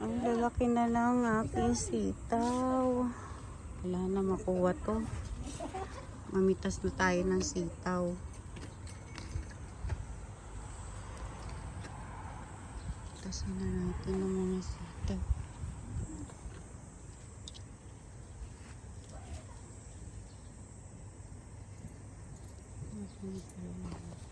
Ang lalaki na lang aking sitaw. Wala na makuha to. Mamitas na tayo ng sitaw. Tasin na natin ng mga sitaw. Okay.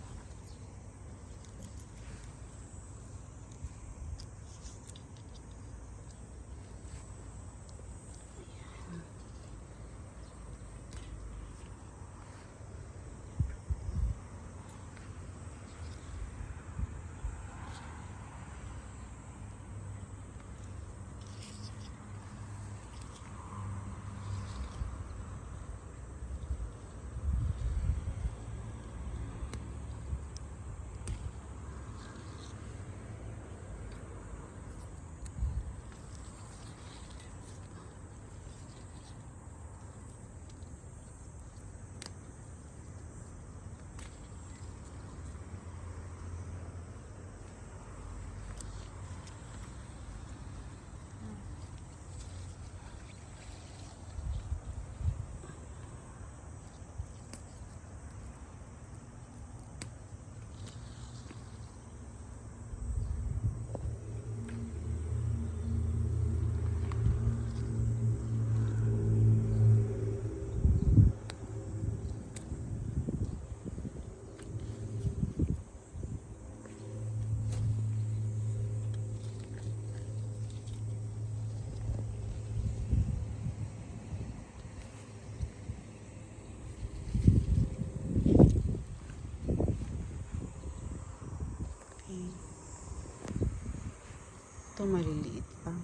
Ito maliliit pa.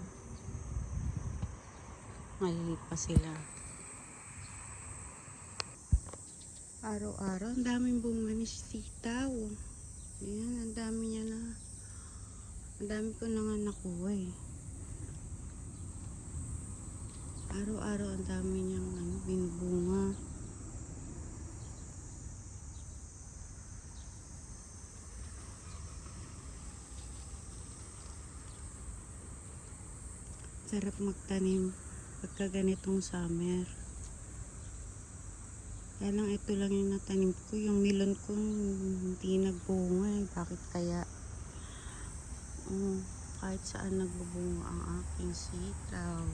Maliliit pa sila. Araw-araw, ang daming bunga ni sitaw. Ayan, ang dami niya na. Ang dami ko na nga nakuha eh. Araw-araw, ang dami niyang ano, binubunga. Sarap magtanim pagka ganitong summer. Kaya lang ito lang yung natanim ko. Yung melon ko hindi nagbunga. eh. Bakit kaya? Oh, kahit saan nagbubunga ang aking sitaw.